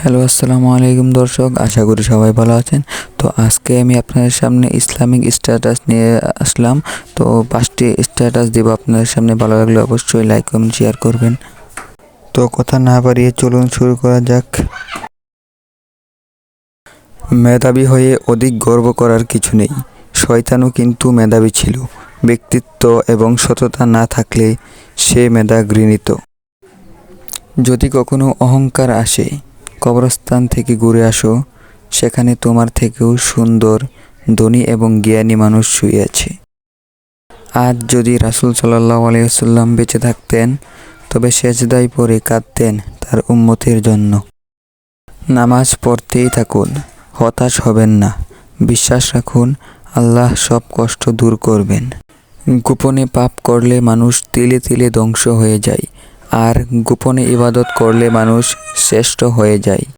Hello, আসসালামু আলাইকুম দর্শক, আশা করি সবাই ভালো আছেন। তো আজকে আমি আপনাদের সামনে ইসলামিক স্ট্যাটাস নিয়ে আসলাম। তো পাঁচটি স্ট্যাটাস দেব আপনাদের সামনে, ভালো লাগলে অবশ্যই লাইক, কমেন্ট, শেয়ার করবেন। তো কথা না বাড়িয়ে চলুন শুরু করা যাক। মেধাবী হয়ে অধিক গর্ব করার কিছু নেই। শয়তানও কিন্তু মেধাবী ছিল। ব্যক্তিত্ব এবং সততা না থাকলে সে মেধা ঘৃণিত যদি কখনো অহংকার আসে কবরস্থান থেকে ঘুরে আসো, সেখানে তোমার থেকেও সুন্দর, ধনী এবং জ্ঞানী মানুষ শুয়ে আছে। আজ যদি রাসুল সাল্লাহ আলিয়াল্লাম বেঁচে থাকতেন, তবে সেজদায় পরে কাঁদতেন তার উম্মতের জন্য। নামাজ পড়তেই থাকুন, হতাশ হবেন না। বিশ্বাস রাখুন, আল্লাহ সব কষ্ট দূর করবেন। গোপনে পাপ করলে মানুষ তিলে তিলে ধ্বংস হয়ে যায়। আর গোপনে ইবাদত করলে মানুষ শ্রেষ্ঠ হয়ে যায়।